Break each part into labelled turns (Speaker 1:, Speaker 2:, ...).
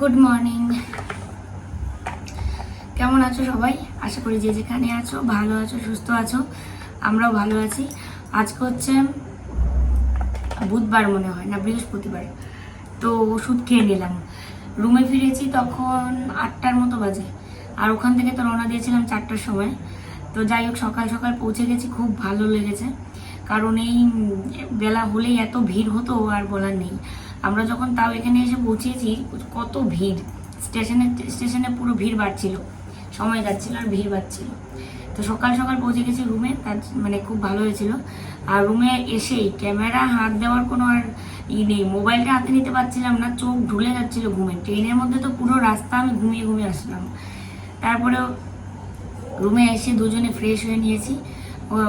Speaker 1: Good morning কেমন আছো সবাই? আশা করি যে যেখানে আছো, ভালো আছো, সুস্থ আছো, আমরাও ভালো আছি। আজকে হচ্ছে বুধবার মনে হয় না, বৃহস্পতিবার। তো ওষুধ খেয়ে নিলাম। রুমে ফিরেছি তখন আটটার মতো বাজে। আর ওখান থেকে তো রওনা দিয়েছিলাম চারটার সময়। তো যাই হোক, সকাল সকাল পৌঁছে গেছি, খুব ভালো লেগেছে। কারণ এই বেলা হলেই এত ভিড় হতো, আর বলার নেই। আমরা যখন তাও এখানে এসে পৌঁছেছি, কত ভিড়। স্টেশনে স্টেশনে পুরো ভিড় বাড়ছিল। সময় যাচ্ছিল আর ভিড় বাড়ছিল। তো সকাল সকাল পৌঁছে গেছি রুমে তার মানে খুব ভালো হয়েছিল। আর রুমে এসেই ক্যামেরা হাত দেওয়ার কোনো আর ই নেই। মোবাইলটা হাতে নিতে পারছিলাম না, চোখ ঢুলে যাচ্ছিল ঘুমে। ট্রেনের মধ্যে তো পুরো রাস্তা আমি ঘুমিয়ে ঘুমিয়ে আসলাম। তারপরেও রুমে এসে দুজনে ফ্রেশ হয়ে নিয়েছি।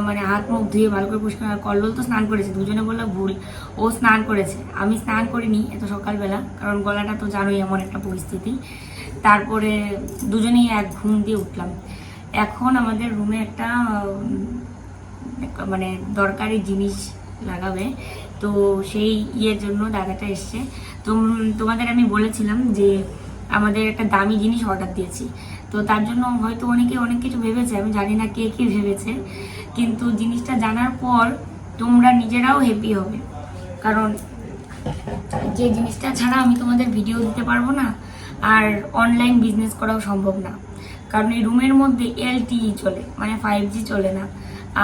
Speaker 1: মানে হাত মুখ ধুয়ে ভালো করে পরিষ্কার কল্লোল তো স্নান করেছে, দুজনে বলল ভুল। ও স্নান করেছে। আমি স্নান করিনি এত সকালবেলা, কারণ গলাটা তো জানোই এমন একটা পরিস্থিতি। তারপরে দুজনেই এক ঘুম দিয়ে উঠলাম। এখন আমাদের রুমে একটা মানে দরকারি জিনিস লাগাবে। তো সেই ইয়ের জন্য দাদাটা এসছে। তো তোমাদের আমি বলেছিলাম যে আমাদের একটা দামি জিনিস অর্ডার দিয়েছি। তো তার জন্য হয়তো অনেকে অনেক কিছু ভেবেছে, আমি জানি না কে কে ভেবেছে, কিন্তু জিনিসটা জানার পর তোমরা নিজেরাও হ্যাপি হবে। কারণ যে জিনিসটা ছাড়া আমি তোমাদের ভিডিও দিতে পারব না, আর অনলাইন বিজনেস করাও সম্ভব না। কারণ এই রুমের মধ্যে এলটিই চলে মানে ফাইভ জি চলে না,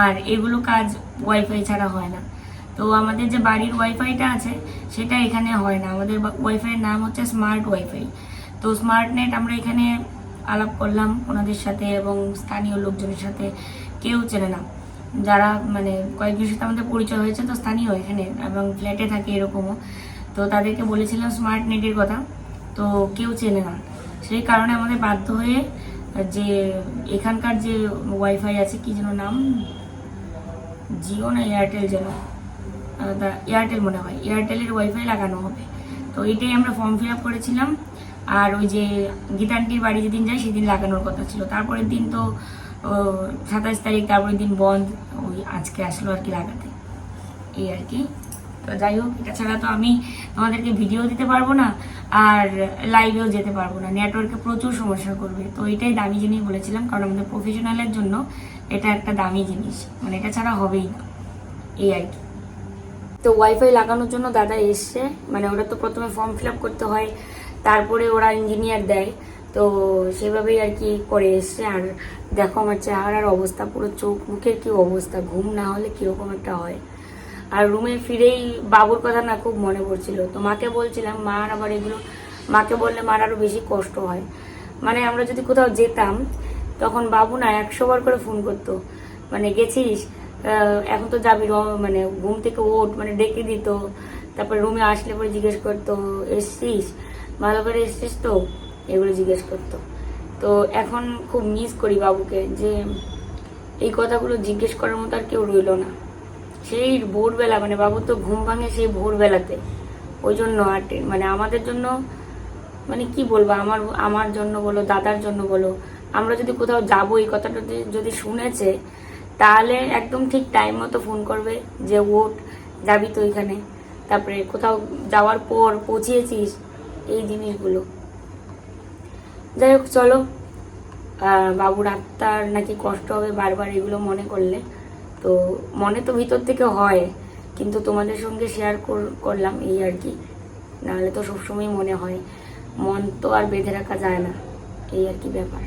Speaker 1: আর এগুলো কাজ ওয়াইফাই ছাড়া হয় না। তো আমাদের যে বাড়ির ওয়াইফাইটা আছে, সেটা এখানে হয় না। আমাদের ওয়াইফাইয়ের নাম হচ্ছে স্মার্ট ওয়াইফাই তো স্মার্ট নেট আমরা এখানে আলাপ করলাম ওনাদের সাথে এবং স্থানীয় লোকজনের সাথে, কেউ চেনে না। যারা মানে কয়েকজনের সাথে আমাদের পরিচয় হয়েছে, তো স্থানীয় এখানে এবং ফ্ল্যাটে থাকে এরকমও। তো তাদেরকে বলেছিলাম স্মার্ট নেটের কথা, তো কেউ চেনে না। সেই কারণে আমাদের বাধ্য হয়ে যে এখানকার যে ওয়াইফাই আছে, কি যেন নাম? জিও না এয়ারটেল যেন? এয়ারটেল মনে হয়। এয়ারটেলের ওয়াইফাই লাগানো হবে। তো এটাই আমরা ফর্ম ফিল আপ করেছিলাম। আর ওই যে গীতান্টির বাড়ি যেদিন যাই সেদিন লাগানোর কথা ছিল। তারপরের দিন তো সাতাশ তারিখ, তারপরের দিন বন্ধ, ওই আজকে আসলো আর কি লাগাতে। এই আর কি। তো যাই হোক, এটা ছাড়া তো আমি তোমাদেরকে ভিডিও দিতে পারব না, আর লাইভেও যেতে পারব না। নেটওয়ার্কে প্রচুর সমস্যা করবে। তো এটাই দামি জিনিস বলেছিলাম, কারণ আমাদের প্রফেশনালের জন্য এটা একটা দামি জিনিস। মানে এটা ছাড়া হবেই না। এই আর কি। তো ওয়াইফাই লাগানোর জন্য দাদা এসছে। মানে ওরা তো প্রথমে ফর্ম ফিল আপ করতে হয়। তারপরে ওরা ইঞ্জিনিয়ার দেয়। তো সেভাবেই আর কি করে এসছে। আর দেখো আমার চেহারার অবস্থা, পুরো চোখ মুখের কি অবস্থা, ঘুম না হলে কীরকম একটা হয়। আর রুমে ফিরেই বাবুর কথা না খুব মনে পড়ছিল। তো মাকে বলছিলাম মার আবার এগুলো মাকে বললে, মার আরও বেশি কষ্ট হয়। মানে আমরা যদি কোথাও যেতাম, তখন বাবু না একশো বার করে ফোন করতো। মানে গেছিস? এখন তো যাবি মানে ঘুম থেকে ওঠ মানে ডেকে দিত। তারপরে রুমে আসলে পরে জিজ্ঞেস করতো, এসছিস? ভালো করে এসছিস তো? এগুলো জিজ্ঞেস করতো। তো এখন খুব মিস করি বাবুকে যে এই কথাগুলো জিজ্ঞেস করার মতো আর কেউ রইল না। সেই ভোরবেলা মানে বাবু তো ঘুম ভাঙে সেই ভোরবেলাতে। ওই জন্য আর মানে আমাদের জন্য মানে কি বলব, আমার আমার জন্য বলো, দাদার জন্য বলো, আমরা যদি কোথাও যাব এই কথাটা যদি শুনেছে, তাহলে একদম ঠিক টাইম মতো ফোন করবে যে ওট যাবি তো এখানে। তারপরে কোথাও যাওয়ার পর পৌঁছিয়েছিস এই জিনিসগুলো। যাই হোক, চলো। বাবুর আত্মার নাকি কষ্ট হবে বারবার এগুলো মনে করলে। তো মনে তো ভিতর থেকে হয়, কিন্তু তোমাদের সঙ্গে শেয়ার করলাম এই আর কি। নাহলে তো সবসময় মনে হয়, মন তো আর বেঁধে রাখা যায় না, এই আর কি ব্যাপার।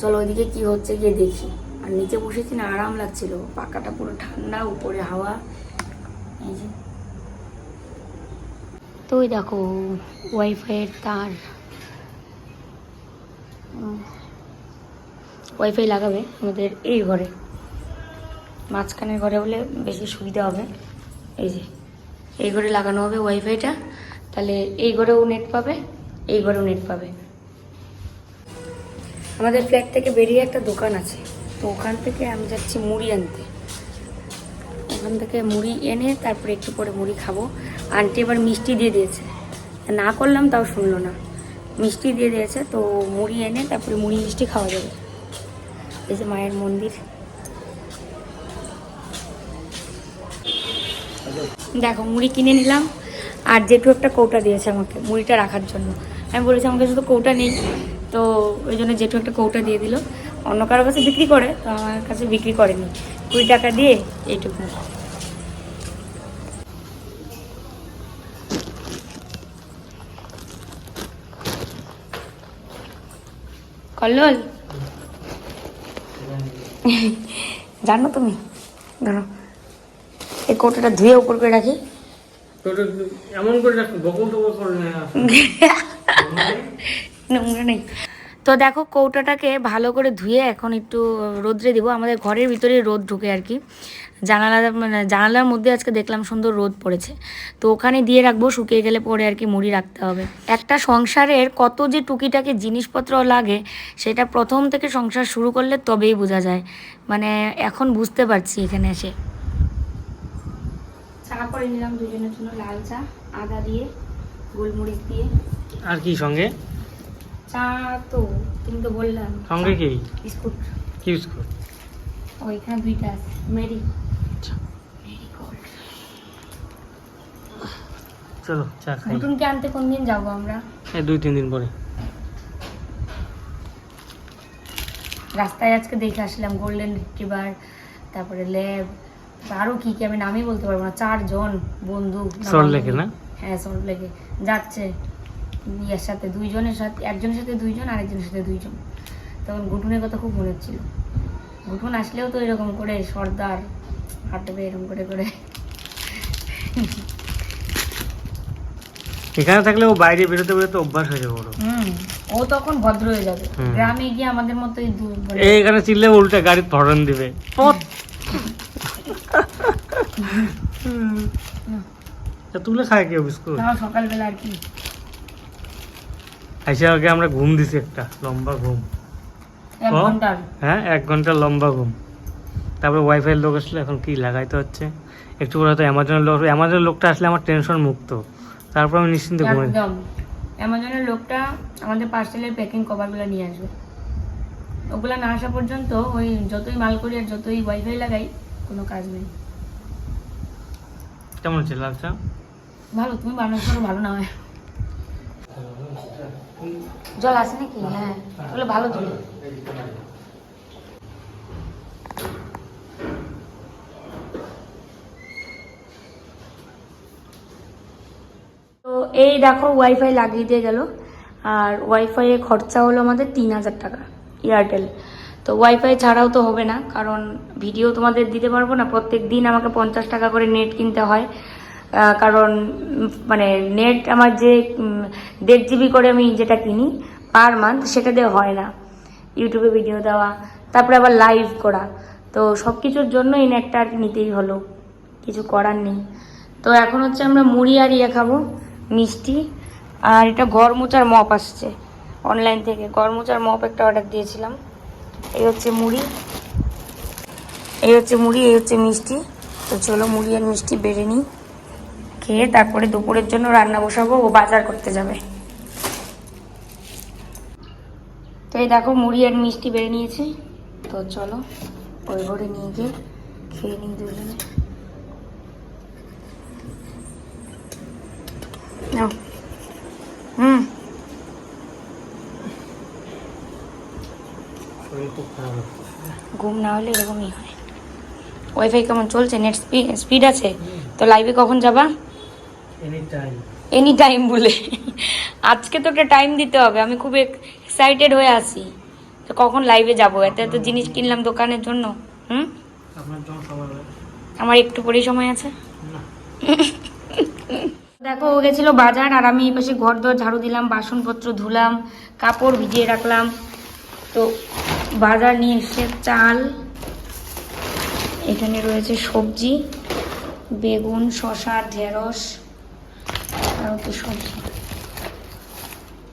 Speaker 1: চলো ওইদিকে কি হচ্ছে গিয়ে দেখি। আর নিচে বসেছি না, আরাম লাগছিল। পাকাটা পুরো ঠান্ডা, উপরে হাওয়া। এই যে। তো ওই দেখো ওয়াইফাইয়ের তার। ওয়াইফাই লাগাবে আমাদের এই ঘরে। মাঝখানের ঘরে হলে বেশি সুবিধা হবে। এই যে, এই ঘরে লাগানো হবে ওয়াইফাইটা তাহলে এই ঘরেও নেট পাবে, এই ঘরেও নেট পাবে। আমাদের ফ্ল্যাট থেকে বেরিয়ে একটা দোকান আছে। তো ওখান থেকে আমি যাচ্ছি মুড়ি আনতে। ওখান থেকে মুড়ি এনে তারপরে একটু পরে মুড়ি খাব। আন্টি এবার মিষ্টি দিয়ে দিয়েছে। না করলাম, তাও শুনলো না। মিষ্টি দিয়ে দিয়েছে, তো মুড়ি এনে তারপরে মুড়ি মিষ্টি খাওয়া যাবে। এই যে মায়ের মন্দির। দেখো, মুড়ি কিনে নিলাম। আর জেঠু একটা কৌটা দিয়েছে আমাকে, মুড়িটা রাখার জন্য। আমি বলেছি আমার কাছে তো কৌটা নেই। তো ওই জন্য জেঠু একটা কৌটা দিয়ে দিল। অন্য কারোর কাছে বিক্রি করে, তো আমার কাছে বিক্রি করেনি। কুড়ি টাকা দিয়ে এইটুকু। কল্লোল? জানো তুমি? ধরো এই কৌটাটা ধুয়ে উপর করে রাখি।
Speaker 2: এমন করে রাখো বকল টকল করে না
Speaker 1: নোংরা নেই। তো দেখো কৌটাটাকে ভালো করে ধুয়ে এখন একটু রোদ্রে দিব। আমাদের ঘরের ভিতরে রোদ ঢুকে আর কি। জানালা মানে জানালার মধ্যে আজকে দেখলাম সুন্দর রোদ পড়েছে। তো ওখানে দিয়ে রাখব শুকিয়ে গেলে পরে আর কি মুড়ি রাখতে হবে। একটা সংসারের কত যে টুকিটাকি জিনিসপত্র লাগে সেটা প্রথম থেকে সংসার শুরু করলে তবেই বোঝা যায়। মানে এখন বুঝতে পারছি এখানে এসে। চা করে নিলাম দুজনের জন্য লাল চা আদা দিয়ে গোলমরিচ দিয়ে।
Speaker 2: আর কি সঙ্গে?
Speaker 1: চা তো তুমি তো বললাম।
Speaker 2: সঙ্গে কি?
Speaker 1: বিস্কুট।
Speaker 2: কি বিস্কুট?
Speaker 1: ওইখানে দুইটা আছে। মেরি
Speaker 2: আচ্ছা।
Speaker 1: মেরি গোল্ড
Speaker 2: চলো চা খাই।
Speaker 1: নতুনকে আনতে কোন দিন যাব আমরা?
Speaker 2: এই দুই তিন দিন পরে।
Speaker 1: রাস্তায় আজকে দেখে আসলাম গোল্ডেন রিট্রিভার তারপরে ল্যাব আরও কি কি আমি নামই বলতে পারব না। চারজন বন্ধু।
Speaker 2: সল্ট লেকে না?
Speaker 1: হ্যাঁ সল্ট লেকে যাচ্ছে। ইয়ের সাথে দুইজনের সাথে একজনের সাথে দুইজন আরেকজনের সাথে দুইজন। তখন ঘুটুনের কথা খুব মনে হচ্ছিল ঘুটুন আসলেও তো এরকম করে সর্দার হাঁটবে এরকম করে করে।
Speaker 2: এখানে থাকলে ও বাইরে বেরোতে বেরোতে অভ্যাস হয়ে যাবে ওর
Speaker 1: হুম ও তখন ভদ্র হয়ে যাবে। গ্রামে গিয়ে আমাদের মতোই
Speaker 2: এখানে চিল্লে উল্টে গাড়ির হরন দিবে। তুলে খায় কেউ বিস্কুট?
Speaker 1: সকালবেলা আর কি।
Speaker 2: আইসা আগে আমরা ঘুম দিছি একটা লম্বা ঘুম। হ্যাঁ এক ঘণ্টা লম্বা ঘুম। তারপরে ওয়াইফাই লোক আসলে এখন কি লাগাইতে হচ্ছে? একটু পরে হয়তো অ্যামাজনের লোক অ্যামাজনের লোকটা আসলে আমার টেনশন মুক্ত। তারপর আমি নিশ্চিন্তে ঘুমাই।
Speaker 1: অ্যামাজনের লোকটা আমাদের পার্সেলের প্যাকিং কভারগুলো নিয়ে আসবে। ওগুলো না আসা পর্যন্ত ওই যতই মাল করি আর যতই ওয়াইফাই লাগাই কোনো কাজ নেই।
Speaker 2: কেমন হচ্ছে লালচা?
Speaker 1: ভালো তুমি বানানো ভালো না হয়। জল আছে নাকি? হ্যাঁ। ওগুলো ভালো জল। তো এই দেখো ওয়াইফাই লাগিয়ে দিয়ে গেল। আর ওয়াইফাই ওয়াইফাইয়ে খরচা হলো আমাদের তিন হাজার টাকা এয়ারটেল তো ওয়াইফাই ছাড়াও তো হবে না, কারণ ভিডিও তোমাদের দিতে পারব না। প্রত্যেক দিন আমাকে পঞ্চাশ টাকা করে নেট কিনতে হয়। কারণ মানে নেট আমার যে দেড় জিবি করে আমি যেটা কিনি পার মান্থ সেটা দিয়ে হয় না। ইউটিউবে ভিডিও দেওয়া, তারপরে আবার লাইভ করা। তো সব কিছুর জন্য এই নেটটা আর নিতেই হলো। কিছু করার নেই। তো এখন হচ্ছে আমরা মুড়ি আর ইয়ে খাব, মিষ্টি। আর এটা ঘর মোচার মপ আসছে অনলাইন থেকে। ঘর মোচার মপ একটা অর্ডার দিয়েছিলাম। এই হচ্ছে মুড়ি। এই হচ্ছে মুড়ি, এই হচ্ছে মিষ্টি। তো চলো মুড়ি আর মিষ্টি বেড়ে নিই। খেয়ে তারপরে দুপুরের জন্য রান্না বসাবো, ও বাজার করতে যাবে। তো এই দেখো, মুড়ি আর মিষ্টি বেড়ে নিয়েছি। তো চলো, ওই ঘরে নিয়ে গিয়ে খেয়ে নিই দুজনে। হুম। ঘুম না হলে এরকমই হয়। ওয়াইফাই কেমন চলছে? নেট স্পিড আছে? তো লাইভে কখন যাবা. এনি টাইম বলে। আজকে তো একটা টাইম দিতে হবে আমি খুব এক্সাইটেড হয়ে আছি। তো কখন লাইভে যাব? এত এত জিনিস কিনলাম দোকানের জন্য। হুম?
Speaker 2: আপনার যখন সময়
Speaker 1: আমার একটু পরেই সময় আছে। দেখো ও গেছিল বাজার আর আমি এই পাশে ঘর দর ঝাড়ু দিলাম বাসনপত্র ধুলাম কাপড় ভিজিয়ে রাখলাম। তো বাজার নিয়ে এসে চাল। এখানে রয়েছে সবজি বেগুন শসা ঢেঁড়স। আর কি সবজি।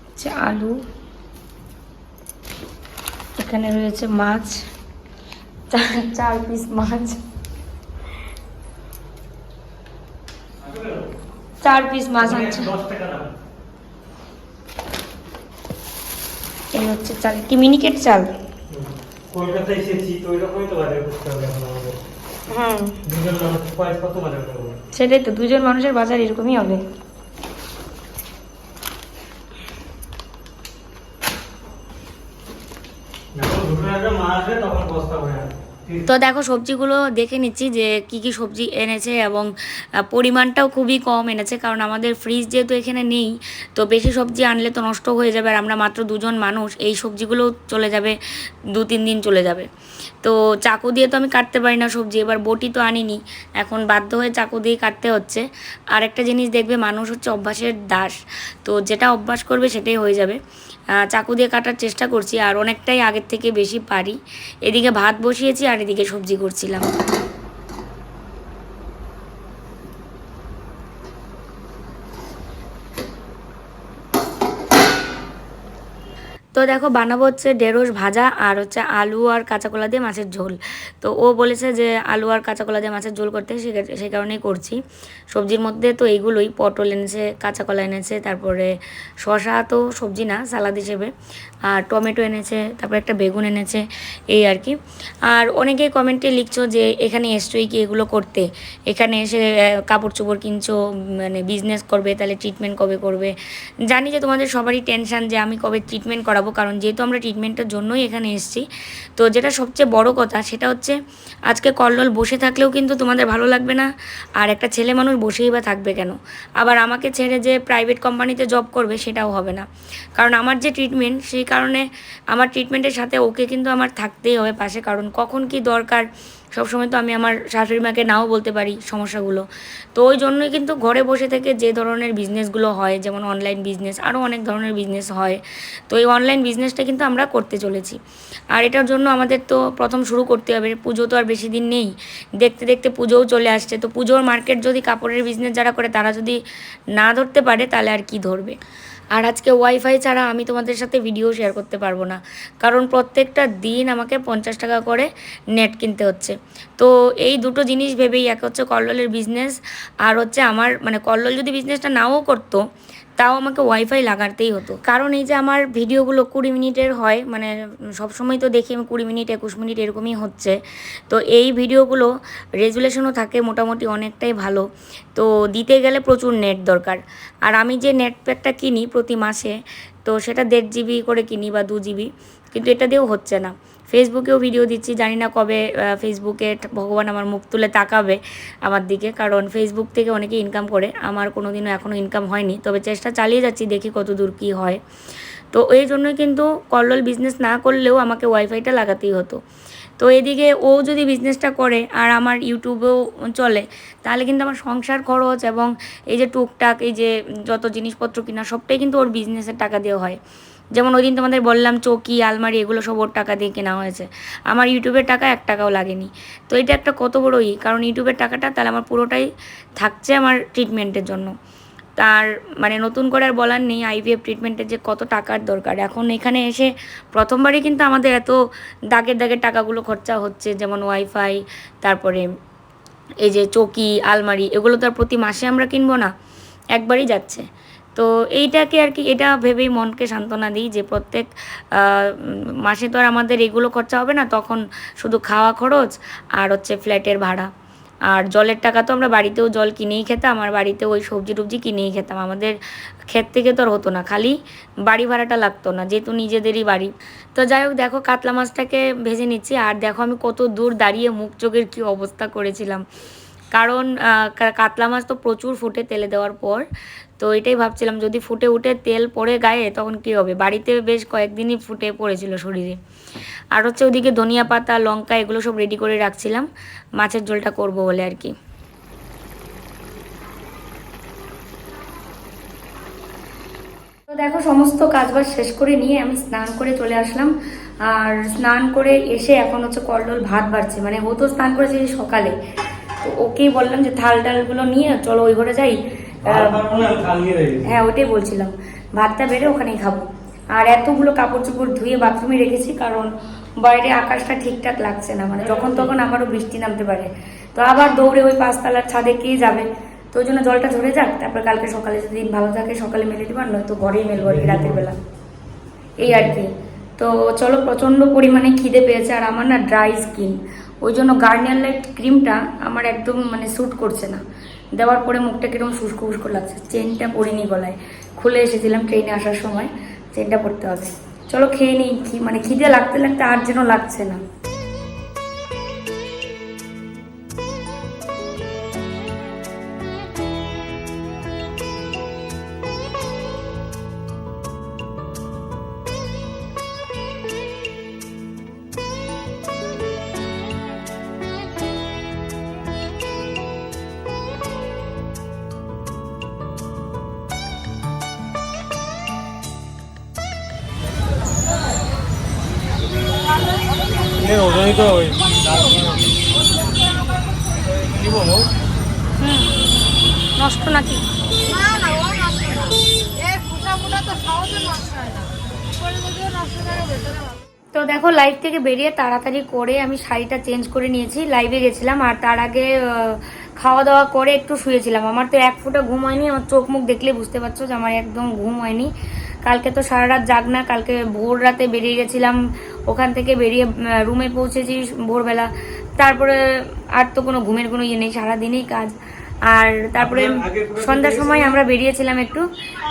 Speaker 1: হচ্ছে আলু এখানে রয়েছে মাছ চার চার পিস মাছ চার পিস মাছ আনছে। এই হচ্ছে চাল। কি মিনিকেট চাল?
Speaker 2: কলকাতায় এসেছি তো ওইরকমই তো বাজার করতে হবে এখন আমাদের।
Speaker 1: হুম।
Speaker 2: দুজন মানুষ কত বাজার করব।
Speaker 1: সেটাই তো দুজন মানুষের বাজার এরকমই হবে
Speaker 2: যখন দুটো একটা মাল আসবে তখন বস্তা করে আনবে।
Speaker 1: তো দেখো, সবজিগুলো দেখে নিচ্ছি যে কি কি সবজি এনেছে এবং পরিমাণটাও খুবই কম এনেছে কারণ আমাদের ফ্রিজ যেহেতু এখানে নেই, তো বেশি সবজি আনলে তো নষ্ট হয়ে যাবে আর আমরা মাত্র দুজন মানুষ, এই সবজিগুলো চলে যাবে, দু তিন দিন চলে যাবে। তো চাকু দিয়ে তো আমি কাটতে পারি না সবজি, এবার বটি তো আনিনি, এখন বাধ্য হয়ে চাকু দিয়ে কাটতে হচ্ছে। আর একটা জিনিস দেখবে, মানুষ হচ্ছে অভ্যাসের দাস, তো যেটা অভ্যাস করবে সেটাই হয়ে যাবে। চাকু দিয়ে কাটার চেষ্টা করছি আর অনেকটাই আগের থেকে বেশি পারি। এদিকে ভাত বসিয়েছি আর এদিকে সবজি করছিলাম। তো দেখো বানাবো হচ্ছে ঢেঁড়স ভাজা আর হচ্ছে আলু আর কাঁচা কলা দিয়ে মাছের ঝোল। তো ও বলেছে যে আলু আর কাঁচা কলা দিয়ে মাছের ঝোল করতে সে কারণেই করছি। সবজির মধ্যে তো এইগুলোই, পটল এনেছে কাঁচা কলা এনেছে, তারপরে শশা তো সবজি না, সালাদ হিসেবে। আর টমেটো এনেছে, তারপরে একটা বেগুন এনেছে, এই আর কি। আর অনেকেই কমেন্টে লিখছো যে এখানে এসছোই কি এগুলো করতে? এখানে এসে কাপড় চোপড় কিনছো মানে বিজনেস করবে, তাহলে ট্রিটমেন্ট কবে করবে? জানি যে তোমাদের সবারই টেনশন যে আমি কবে ট্রিটমেন্ট করাবো। কারণ যেহেতু আমরা ট্রিটমেন্টের জন্যই এখানে এসেছি। তো যেটা সবচেয়ে বড় কথা সেটা হচ্ছে, আজকে কল্লোল বসে থাকলেও কিন্তু তোমাদের ভালো লাগবে না, আর একটা ছেলে মানুষ বসেই বা থাকবে কেন? আবার আমাকে ছেড়ে যে প্রাইভেট কোম্পানিতে জব করবে সেটাও হবে না। কারণ আমার যে ট্রিটমেন্ট সেই কারণে আমার ট্রিটমেন্টের সাথে ওকে কিন্তু আমার থাকতেই হবে পাশে, কারণ কখন কি দরকার সবসময় তো আমি আমার শাশুড়ি মাকে নাও বলতে পারি সমস্যাগুলো। তো ওই জন্যই কিন্তু ঘরে বসে থেকে যে ধরনের বিজনেসগুলো হয়, যেমন অনলাইন বিজনেস আরও অনেক ধরনের বিজনেস হয়। তো এই অনলাইন বিজনেসটা কিন্তু আমরা করতে চলেছি। আর এটার জন্য আমাদের তো প্রথম শুরু করতে হবে। পুজো তো আর বেশি দিন নেই। দেখতে দেখতে পুজোও চলে আসছে। তো পুজোর মার্কেট যদি কাপড়ের বিজনেস যারা করে, তারা যদি না ধরতে পারে, তাহলে আর কি ধরবে? আর আজকে ওয়াইফাই ছাড়া আমি তোমাদের সাথে ভিডিও শেয়ার করতে পারব না। কারণ প্রত্যেকটা দিন আমাকে পঞ্চাশ টাকা করে নেট কিনতে হচ্ছে। তো এই দুটো জিনিস ভেবেই এক হচ্ছে কল্লোলের বিজনেস আর হচ্ছে আমার মানে কল্লোল যদি বিজনেসটা নাও করতো তাও আমাকে ওয়াইফাই লাগাতেই হতো। কারণ এই যে আমার ভিডিওগুলো কুড়ি মিনিটের হয় মানে সবসময় তো দেখি আমি কুড়ি মিনিট, একুশ মিনিট এরকমই হচ্ছে। তো এই ভিডিওগুলো রেজুলেশনও থাকে, মোটামুটি অনেকটাই ভালো। তো দিতে গেলে প্রচুর নেট দরকার। আর আমি যে নেট প্যাকটা কিনি প্রতি মাসে, তো সেটা দেড় জিবি করে কিনি বা দু জিবি কিন্তু এটা দিয়েও হচ্ছে না। ফেসবুকেও ভিডিও দিচ্ছি জানি না কবে ফেসবুকে ভগবান আমার মুখ তুলে তাকাবে আমার দিকে। কারণ ফেসবুক থেকে অনেকে ইনকাম করে, আমার কোনো দিনও এখনও ইনকাম হয়নি। তবে চেষ্টা চালিয়ে যাচ্ছি, দেখি কত দূর কী হয়। তো এই জন্যই কিন্তু কল্লোল বিজনেস না করলেও আমাকে ওয়াইফাইটা লাগাতেই হতো। তো এদিকে ও যদি বিজনেসটা করে আর আমার ইউটিউবেও চলে, তাহলে কিন্তু আমার সংসার খরচ এবং এই যে টুকটাক, এই যে যত জিনিসপত্র কিনা, সবটাই কিন্তু ওর বিজনেসের টাকা দিয়ে হয়। যেমন ওই দিন তোমাদের বললাম চৌকি, আলমারি এগুলো সব ওর টাকা দিয়ে কেনা হয়েছে। আমার ইউটিউবের টাকা এক টাকাও লাগেনি। তো এটা একটা কত বড় ই, কারণ ইউটিউবের টাকাটা তাহলে আমার পুরোটাই থাকছে আমার ট্রিটমেন্টের জন্য। তার মানে নতুন করে আর বলার নেই আইভিএফ ট্রিটমেন্টের যে কত টাকার দরকার। এখন এখানে এসে প্রথমবারই কিন্তু আমাদের এত দাগের দাগের টাকাগুলো খরচা হচ্ছে, যেমন ওয়াইফাই তারপরে এই যে চৌকি, আলমারি, এগুলো তো আর প্রতি মাসে আমরা কিনবো না, একবারই যাচ্ছে। তো এইটাকে আর কি, এটা ভেবেই মনকে সান্ত্বনা দিই যে প্রত্যেক মাসে তো আর আমাদের এগুলো খরচা হবে না, তখন শুধু খাওয়া খরচ আর হচ্ছে ফ্ল্যাটের ভাড়া। আর জলের টাকা তো আমরা বাড়িতেও জল কিনেই খেতাম, আর বাড়িতে ওই সবজি টবজি কিনেই খেতাম। আমাদের ক্ষেত থেকে তো আর হতো না, খালি বাড়ি ভাড়াটা লাগতো না, যেহেতু নিজেদেরই বাড়ি। তো যাই হোক, দেখো কাতলা মাছটাকে ভেজে নিচ্ছি, আর দেখো আমি কত দূর দাঁড়িয়ে মুখ চোখের কী অবস্থা করেছিলাম। কারণ কাতলা মাছ তো প্রচুর ফুটে তেলে দেওয়ার পর। তো এটাই ভাবছিলাম, যদি ফুটে উঠে তেল পড়ে গায়ে, তখন কী হবে? বাড়িতে বেশ কয়েকদিনই ফুটে পড়েছিল শরীরে। আর হচ্ছে ওদিকে ধনিয়া পাতা, লঙ্কা, এগুলো সব রেডি করে রাখছিলাম। মাছের ঝোলটা করব বলে আর কি। দেখো, সমস্ত কাজবাজ শেষ করে নিয়ে আমি স্নান করে চলে আসলাম। আর স্নান করে এসে এখন হচ্ছে কল্লোল ভাত বাড়ছে। মানে ও তো স্নান করেছে সকালে। তো ওকেই বললাম যে থাল টালগুলো নিয়ে চলো ওই ঘরে যাই। হ্যাঁ ওটাই বলছিলাম। ভাতটা বেড়ে ওখানেই খাব। আর এতগুলো কাপড় চোপড় ধুয়ে বাথরুমে রেখেছি কারণ বাইরে আকাশটা ঠিকঠাক লাগছে না মানে যখন তখন আবারও বৃষ্টি নামতে পারে। তো আবার দৌড়ে ওই পাঁচতলার ছাদে কে যাবে? তো ওই জন্য জলটা ঝরে যাক তারপর কালকে সকালে যদি দিন ভালো থাকে সকালে মেলে দিবার নয়তো ঘরেই মেলবো আর কি রাতের বেলা। এই আর কি। তো চলো প্রচণ্ড পরিমাণে খিদে পেয়েছে আর আমার না ড্রাই স্কিন ওই জন্য গার্নিয়ার লাইট ক্রিমটা আমার একদম মানে স্যুট করছে না। দেওয়ার পরে মুখটা কীরকম শুষ্ক উস্কো লাগছে। চেনটা পরিনি গলায়। খুলে এসেছিলাম ট্রেনে আসার সময়। চেনটা পড়তে হবে। চলো খেয়ে নিই। মানে খিদে লাগতে লাগতে আর যেন লাগছে না।
Speaker 2: ওজনই তো ওই কি
Speaker 1: নষ্ট নাকি?
Speaker 3: হয় নষ্ট
Speaker 1: তো দেখো লাইভ থেকে বেরিয়ে তাড়াতাড়ি করে আমি শাড়িটা চেঞ্জ করে নিয়েছি। লাইভে গেছিলাম আর তার আগে খাওয়া দাওয়া করে একটু শুয়েছিলাম। আমার তো এক ফোঁটা ঘুম হয়নি আমার চোখ মুখ দেখলে বুঝতে পারছ যে আমার একদম ঘুম হয়নি। কালকে তো সারা রাত জাগ না কালকে ভোর রাতে বেরিয়ে গেছিলাম ওখান থেকে বেরিয়ে রুমে পৌঁছেছি ভোরবেলা। তারপরে আর তো কোনো ঘুমের কোনো ইয়ে নেই সারাদিনই কাজ। আর তারপরে সন্ধ্যার সময় আমরা বেরিয়েছিলাম একটু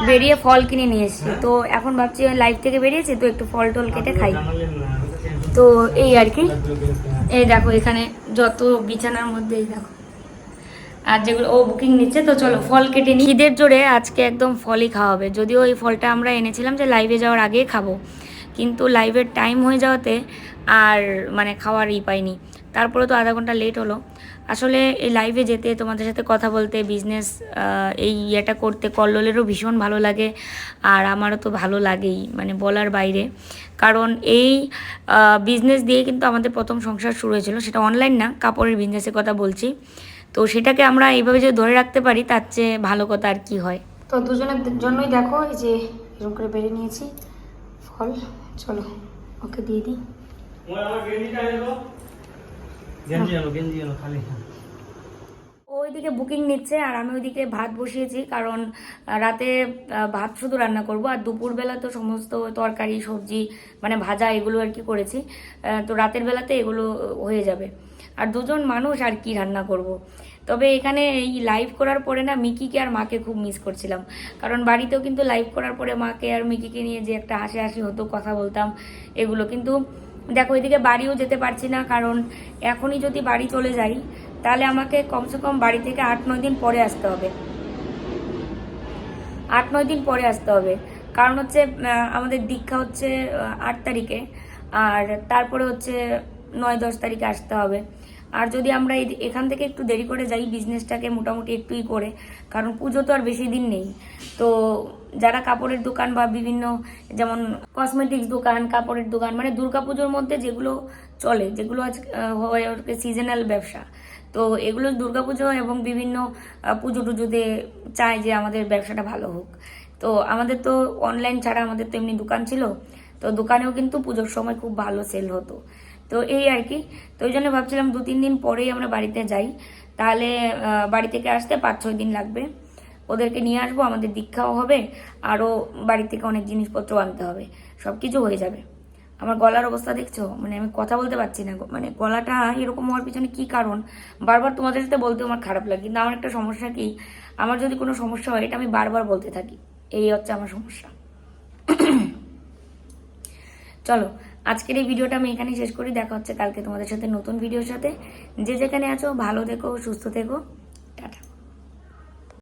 Speaker 1: বেরিয়ে ফল কিনে নিয়ে এসেছি। তো এখন ভাবছি লাইফ থেকে বেরিয়েছি তো একটু ফল টল কেটে খাই। তো এই আর কি। এই দেখো এখানে যত বিছানার মধ্যে এই দেখো। আর যেগুলো, ও বুকিং নিচ্ছে, তো চলো ফল কেটে নিই। ঈদের জোরে আজকে একদম ফলই খাওয়া হবে। যদিও এই ফলটা আমরা এনেছিলাম যে লাইভে যাওয়ার আগে খাব। কিন্তু লাইভের টাইম হয়ে যাওয়াতে আর মানে খাওয়ার ই পাইনি। তারপরে তো আধা ঘণ্টা লেট হলো। আসলে এই লাইভে যেতে, তোমাদের সাথে কথা বলতে বিজনেস এই ইয়েটা করতে, কল্লোলেরও ভীষণ ভালো লাগে। আর আমারও তো ভালো লাগেই মানে বলার বাইরে। কারণ এই বিজনেস দিয়ে কিন্তু আমাদের প্রথম সংসার শুরু হয়েছিল। সেটা অনলাইন না, কাপড়ের বিজনেসের কথা বলছি। তো সেটাকে আমরা এইভাবে যদি ধরে রাখতে পারি তার চেয়ে ভালো কথা আর কি হয়? তো দুজনের জন্যই দেখো এই যে এরকম করে বেড়ে নিয়েছি। ফল চলো ওকে দিয়ে দিই। ওইদিকে বুকিং নিচ্ছে আর আমি ওইদিকে ভাত বসিয়েছি কারণ রাতে ভাত শুধু রান্না করব আর দুপুরবেলা তো সমস্ত তরকারি সবজি মানে ভাজা এগুলো আর কি করেছি। তো রাতের বেলাতে এগুলো হয়ে যাবে। আর দুজন মানুষ আর কি রান্না করব। তবে এখানে এই লাইভ করার পরে না মিকিকে আর মাকে খুব মিস করছিলাম। কারণ বাড়িতেও কিন্তু লাইভ করার পরে মাকে আর মিকিকে নিয়ে যে একটা হাসি হাসি হতো, কথা বলতাম, এগুলো কিন্তু দেখো এদিকে বাড়িও যেতে পারছি না, কারণ এখনই যদি বাড়ি চলে যাই, তাহলে আমাকে কমসে কম বাড়ি থেকে আট, নয় দিন পরে আসতে হবে। আট, নয় দিন পরে আসতে হবে। কারণ হচ্ছে আমাদের দীক্ষা হচ্ছে আট তারিখে। আর তারপরে হচ্ছে নয়, দশ তারিখে আসতে হবে। আর যদি আমরা এখান থেকে একটু দেরি করে যাই বিজনেসটাকে মোটামুটি একটুই করে, কারণ পুজো তো আর বেশি দিন নেই। তো যারা কাপড়ের দোকান বা বিভিন্ন যেমন কসমেটিক্স দোকান, কাপড়ের দোকান মানে দুর্গা পুজোর মধ্যে যেগুলো চলে, যেগুলো আজ হয়ে সিজনাল ব্যবসা। তো এগুলো দুর্গাপুজো এবং বিভিন্ন পুজো টুজোতে চায় যে আমাদের ব্যবসাটা ভালো হোক। তো আমাদের তো অনলাইন ছাড়া আমাদের তো এমনি দোকান ছিল। তো দোকানেও কিন্তু পুজোর সময় খুব ভালো সেল হতো। তো এই আর কি। তো ওই জন্য ভাবছিলাম দু, তিন দিন পরেই আমরা বাড়িতে যাই। তাহলে বাড়ি থেকে আসতে পাঁচ, ছয় দিন লাগবে। ওদেরকে নিয়ে আসব, আমাদের দীক্ষাও হবে, আরও বাড়ি থেকে অনেক জিনিসপত্র আনতে হবে। সব কিছু হয়ে যাবে। আমার গলার অবস্থা দেখছ? মানে আমি কথা বলতে পারছি না। মানে গলাটা এরকম হওয়ার পিছনে কি কারণ? বারবার তোমাদের সাথে বলতে আমার খারাপ লাগে। কিন্তু আমার একটা সমস্যা কি? আমার যদি কোনো সমস্যা হয়, এটা আমি বারবার বলতে থাকি। এই হচ্ছে আমার সমস্যা। চলো আজকের এই ভিডিওটা আমি এখানেই শেষ করি। দেখা হচ্ছে কালকে তোমাদের সাথে নতুন ভিডিওর সাথে। যে যেখানে আছো, ভালো থেকো, সুস্থ থেকো।